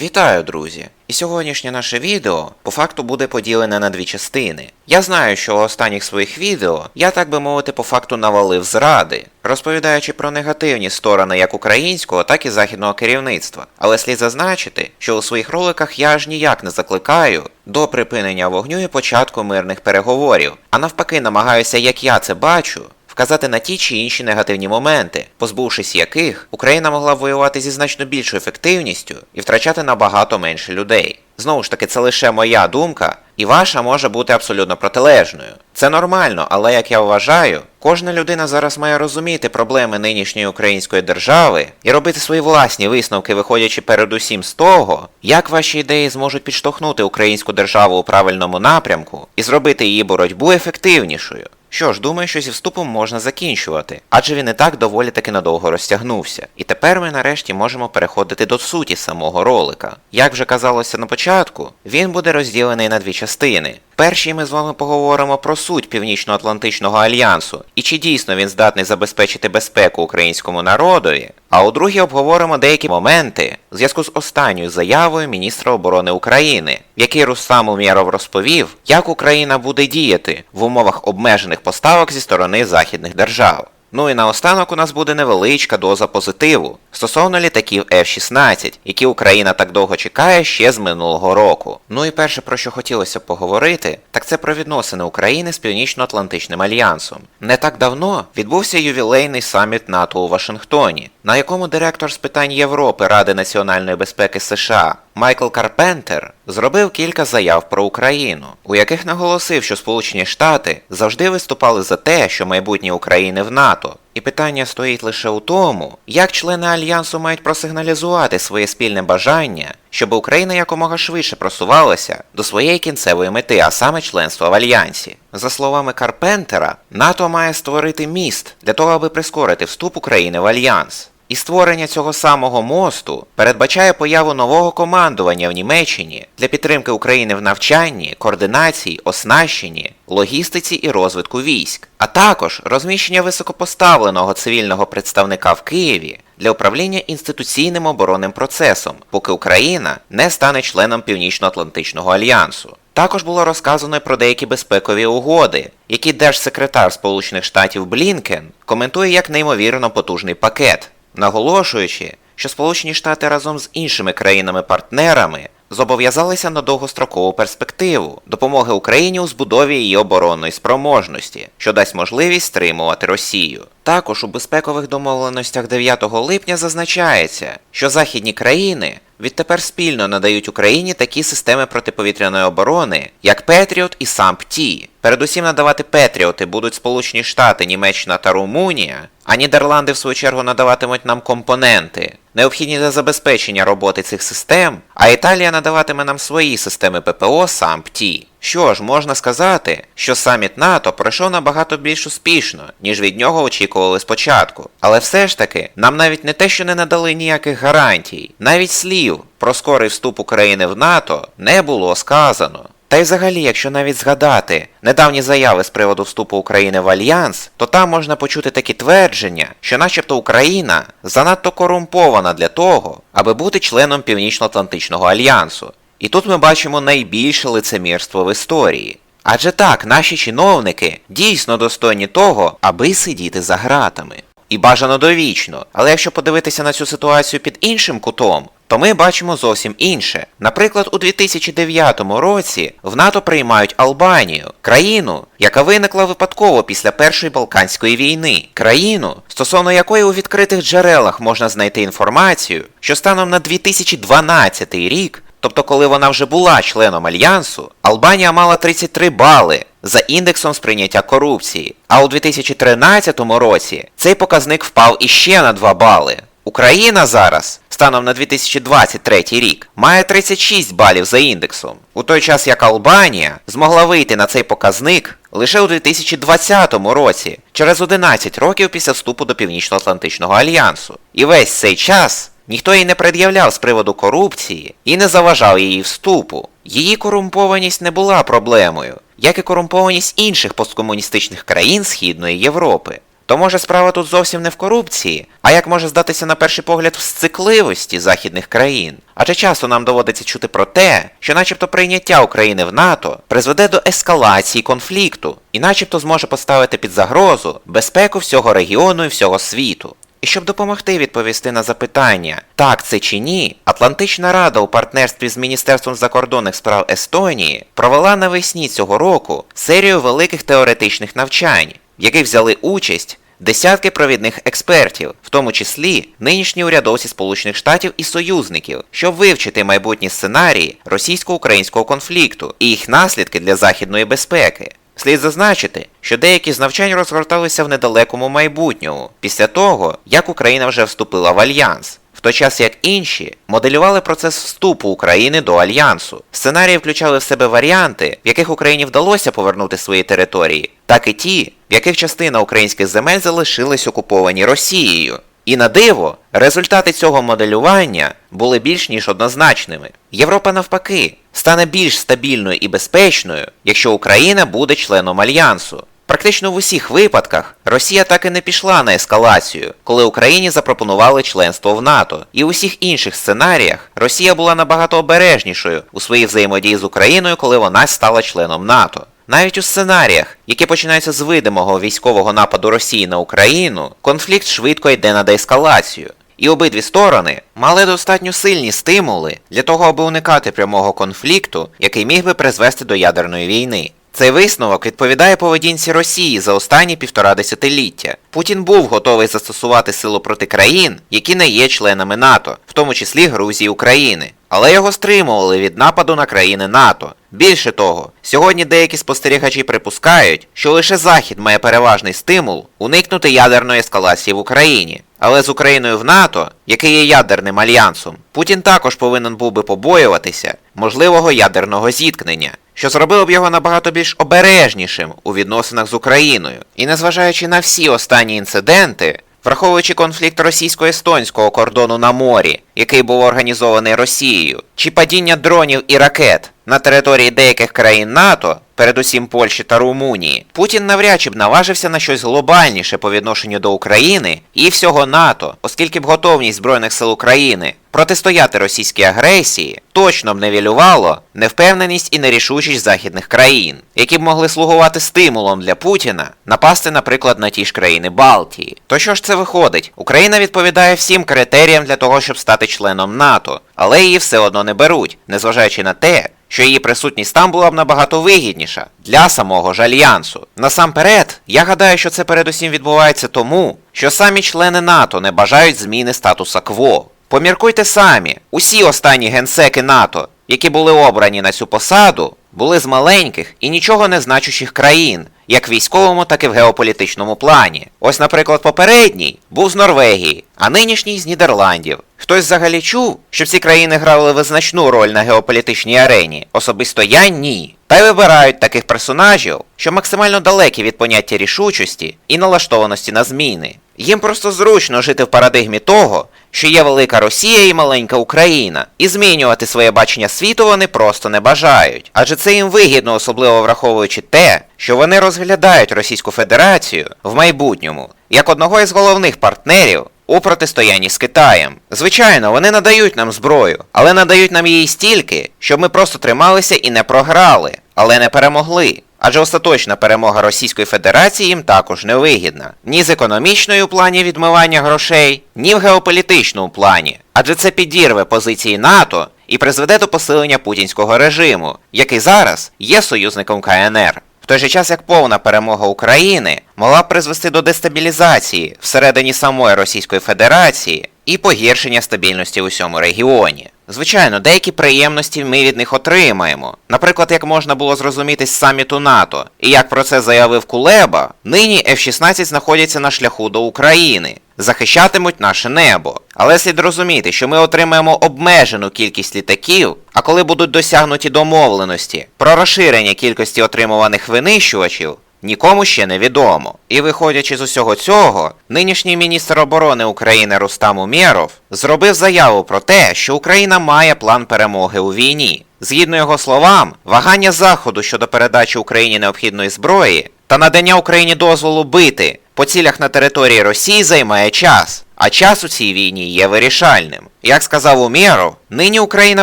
Вітаю, друзі! І сьогоднішнє наше відео по факту буде поділене на дві частини. Я знаю, що у останніх своїх відео я, так би мовити, по факту навалив зради, розповідаючи про негативні сторони як українського, так і західного керівництва. Але слід зазначити, що у своїх роликах я аж ніяк не закликаю до припинення вогню і початку мирних переговорів, а навпаки намагаюся, як я це бачу, вказати на ті чи інші негативні моменти, позбувшись яких Україна могла б воювати зі значно більшою ефективністю і втрачати набагато менше людей. Знову ж таки, це лише моя думка, і ваша може бути абсолютно протилежною. Це нормально, але як я вважаю, кожна людина зараз має розуміти проблеми нинішньої української держави і робити свої власні висновки, виходячи передусім з того, як ваші ідеї зможуть підштовхнути українську державу у правильному напрямку і зробити її боротьбу ефективнішою. Що ж, думаю, що зі вступом можна закінчувати, адже він і так доволі таки надовго розтягнувся. І тепер ми нарешті можемо переходити до суті самого ролика. Як вже казалося на початку, він буде розділений на дві частини. Першій ми з вами поговоримо про суть Північно-Атлантичного альянсу і чи дійсно він здатний забезпечити безпеку українському народові. А у другій обговоримо деякі моменти в зв'язку з останньою заявою міністра оборони України, в якій Рустам Умєров розповів, як Україна буде діяти в умовах обмежених поставок зі сторони західних держав. Ну і наостанок у нас буде невеличка доза позитиву стосовно літаків F-16, які Україна так довго чекає ще з минулого року. Ну і перше, про що хотілося поговорити, так це про відносини України з Північно-Атлантичним альянсом. Не так давно відбувся ювілейний саміт НАТО у Вашингтоні, на якому директор з питань Європи Ради національної безпеки США Майкл Карпентер зробив кілька заяв про Україну, у яких наголосив, що Сполучені Штати завжди виступали за те, що майбутнє України в НАТО. І питання стоїть лише у тому, як члени альянсу мають просигналізувати своє спільне бажання, щоб Україна якомога швидше просувалася до своєї кінцевої мети, а саме членства в альянсі. За словами Карпентера, НАТО має створити міст для того, аби прискорити вступ України в альянс. І створення цього самого мосту передбачає появу нового командування в Німеччині для підтримки України в навчанні, координації, оснащенні, логістиці і розвитку військ, а також розміщення високопоставленого цивільного представника в Києві для управління інституційним оборонним процесом, поки Україна не стане членом Північно-Атлантичного альянсу. Також було розказано про деякі безпекові угоди, які держсекретар Сполучених Штатів Блінкен коментує як неймовірно потужний пакет наголошуючи, що Сполучені Штати разом з іншими країнами-партнерами зобов'язалися на довгострокову перспективу допомоги Україні у збудові її оборонної спроможності, що дасть можливість стримувати Росію. Також у безпекових домовленостях 9 липня зазначається, що західні країни відтепер спільно надають Україні такі системи протиповітряної оборони, як Петріот і САМП-Ті. Передусім надавати Петріоти будуть Сполучені Штати, Німеччина та Румунія, а Нідерланди в свою чергу надаватимуть нам компоненти, необхідні для забезпечення роботи цих систем, а Італія надаватиме нам свої системи ППО САМП-Ті. Що ж, можна сказати, що саміт НАТО пройшов набагато більш успішно, ніж від нього очікували спочатку. Але все ж таки, нам навіть не те, що не надали ніяких гарантій, навіть слів про скорий вступ України в НАТО не було сказано. Та й взагалі, якщо навіть згадати недавні заяви з приводу вступу України в Альянс, то там можна почути такі твердження, що начебто Україна занадто корумпована для того, аби бути членом Північно-Атлантичного альянсу. І тут ми бачимо найбільше лицемірство в історії. Адже так, наші чиновники дійсно достойні того, аби сидіти за гратами. І бажано довічно. Але якщо подивитися на цю ситуацію під іншим кутом, то ми бачимо зовсім інше. Наприклад, у 2009 році в НАТО приймають Албанію, країну, яка виникла випадково після Першої Балканської війни, країну, стосовно якої у відкритих джерелах можна знайти інформацію, що станом на 2012 рік Тобто, коли вона вже була членом альянсу, Албанія мала 33 бали за індексом сприйняття корупції, а у 2013 році цей показник впав іще на 2 бали. Україна зараз, станом на 2023 рік, має 36 балів за індексом, у той час як Албанія змогла вийти на цей показник лише у 2020 році, через 11 років після вступу до Північно-Атлантичного альянсу. І весь цей час Ніхто їй не пред'являв з приводу корупції і не заважав її вступу. Її корумпованість не була проблемою, як і корумпованість інших посткомуністичних країн Східної Європи. То може справа тут зовсім не в корупції, а як може здатися на перший погляд в сцикливості західних країн. Адже часто нам доводиться чути про те, що начебто прийняття України в НАТО призведе до ескалації конфлікту і начебто зможе поставити під загрозу безпеку всього регіону і всього світу. І щоб допомогти відповісти на запитання, так це чи ні, Атлантична Рада у партнерстві з Міністерством закордонних справ Естонії провела навесні цього року серію великих теоретичних навчань, в яких взяли участь десятки провідних експертів, в тому числі нинішні урядовці Сполучених Штатів і союзників, щоб вивчити майбутні сценарії російсько-українського конфлікту і їх наслідки для західної безпеки. Слід зазначити, що деякі з навчань розгорталися в недалекому майбутньому, після того, як Україна вже вступила в альянс, той час як інші моделювали процес вступу України до альянсу. Сценарії включали в себе варіанти, в яких Україні вдалося повернути свої території, так і ті, в яких частина українських земель залишились окуповані Росією. І на диво, результати цього моделювання були більш ніж однозначними. Європа навпаки стане більш стабільною і безпечною, якщо Україна буде членом альянсу. Практично в усіх випадках Росія так і не пішла на ескалацію, коли Україні запропонували членство в НАТО. І у всіх інших сценаріях Росія була набагато обережнішою у своїй взаємодії з Україною, коли вона стала членом НАТО. Навіть у сценаріях, які починаються з видимого військового нападу Росії на Україну, конфлікт швидко йде на деескалацію. І обидві сторони мали достатньо сильні стимули для того, аби уникати прямого конфлікту, який міг би призвести до ядерної війни. Цей висновок відповідає поведінці Росії за останні півтора десятиліття. Путін був готовий застосувати силу проти країн, які не є членами НАТО, в тому числі Грузії України. Але його стримували від нападу на країни НАТО. Більше того, сьогодні деякі спостерігачі припускають, що лише Захід має переважний стимул уникнути ядерної ескалації в Україні. Але з Україною в НАТО, який є ядерним альянсом, Путін також повинен був би побоюватися можливого ядерного зіткнення, що зробило б його набагато більш обережнішим у відносинах з Україною. І незважаючи на всі останні інциденти, Враховуючи конфлікт російсько-естонського кордону на морі, який був організований Росією, чи падіння дронів і ракет на території деяких країн НАТО, передусім Польщі та Румунії, Путін навряд чи б наважився на щось глобальніше по відношенню до України і всього НАТО, оскільки б готовність Збройних сил України протистояти російській агресії точно б невілювало невпевненість і нерішучість західних країн, які б могли слугувати стимулом для Путіна напасти, наприклад, на ті ж країни Балтії. То що ж це виходить? Україна відповідає всім критеріям для того, щоб стати членом НАТО, але її все одно не беруть, незважаючи на те, що її присутність там була б набагато вигідніша для самого ж альянсу. Насамперед, я гадаю, що це передусім відбувається тому, що самі члени НАТО не бажають зміни статуса кво. Поміркуйте самі, усі останні генсеки НАТО, які були обрані на цю посаду, були з маленьких і нічого не значущих країн, як військовому, так і в геополітичному плані. Ось, наприклад, попередній був з Норвегії, а нинішній з Нідерландів. Хтось взагалі чув, що ці країни грали визначну роль на геополітичній арені? Особисто я ні. Та й вибирають таких персонажів, що максимально далекі від поняття рішучості і налаштованості на зміни. Їм просто зручно жити в парадигмі того, що є велика Росія і маленька Україна, і змінювати своє бачення світу вони просто не бажають. Адже це їм вигідно, особливо враховуючи те, що вони розглядають Російську Федерацію в майбутньому як одного із головних партнерів у протистоянні з Китаєм. Звичайно, вони надають нам зброю, але надають нам її стільки, щоб ми просто трималися і не програли, але не перемогли. Адже остаточна перемога Російської Федерації їм також не вигідна. Ні з економічної у плані відмивання грошей, ні в геополітичному плані. Адже це підірве позиції НАТО і призведе до посилення путінського режиму, який зараз є союзником КНР. В той же час як повна перемога України могла б призвести до дестабілізації всередині самої Російської Федерації і погіршення стабільності у всьому регіоні. Звичайно, деякі приємності ми від них отримаємо. Наприклад, як можна було зрозуміти з саміту НАТО, і як про це заявив Кулеба, нині F-16 знаходяться на шляху до України, захищатимуть наше небо. Але слід розуміти, що ми отримаємо обмежену кількість літаків, а коли будуть досягнуті домовленості про розширення кількості отримуваних винищувачів, нікому ще не відомо. І виходячи з усього цього, нинішній міністр оборони України Рустам Умєров зробив заяву про те, що Україна має план перемоги у війні. Згідно його словам, вагання Заходу щодо передачі Україні необхідної зброї та надання Україні дозволу бити по цілях на території Росії займає час, а час у цій війні є вирішальним. Як сказав Умєров, нині Україна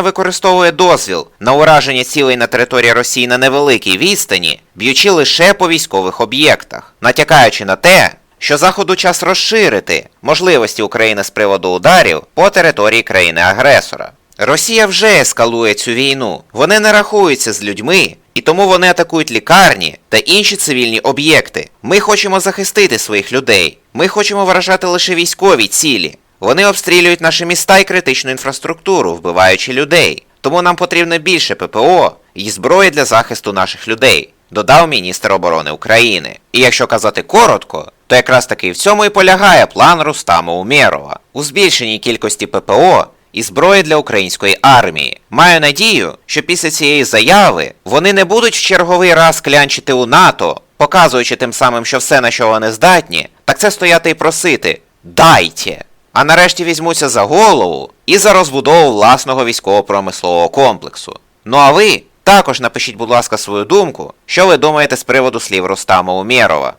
використовує дозвіл на ураження цілей на території Росії на невеликій відстані, б'ючи лише по військових об'єктах, натякаючи на те, що Заходу час розширити можливості України з приводу ударів по території країни-агресора. Росія вже ескалує цю війну, вони не рахуються з людьми, і тому вони атакують лікарні та інші цивільні об'єкти. Ми хочемо захистити своїх людей. Ми хочемо вражати лише військові цілі. Вони обстрілюють наші міста і критичну інфраструктуру, вбиваючи людей. Тому нам потрібно більше ППО і зброї для захисту наших людей, додав міністр оборони України. І якщо казати коротко, то якраз таки в цьому і полягає план Рустама Умєрова у збільшенні кількості ППО і зброї для української армії. Маю надію, що після цієї заяви вони не будуть в черговий раз клянчити у НАТО, показуючи тим самим, що все на що вони здатні, так це стояти і просити дайте. А нарешті візьмуться за голову і за розбудову власного військово-промислового комплексу. Ну а ви також напишіть, будь ласка, свою думку, що ви думаєте з приводу слів Рустама Умєрова.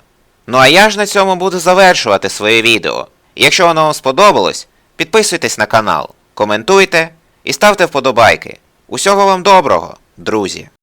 Ну а я ж на цьому буду завершувати своє відео. Якщо воно вам сподобалось, підписуйтесь на канал, коментуйте і ставте вподобайки. Усього вам доброго, друзі!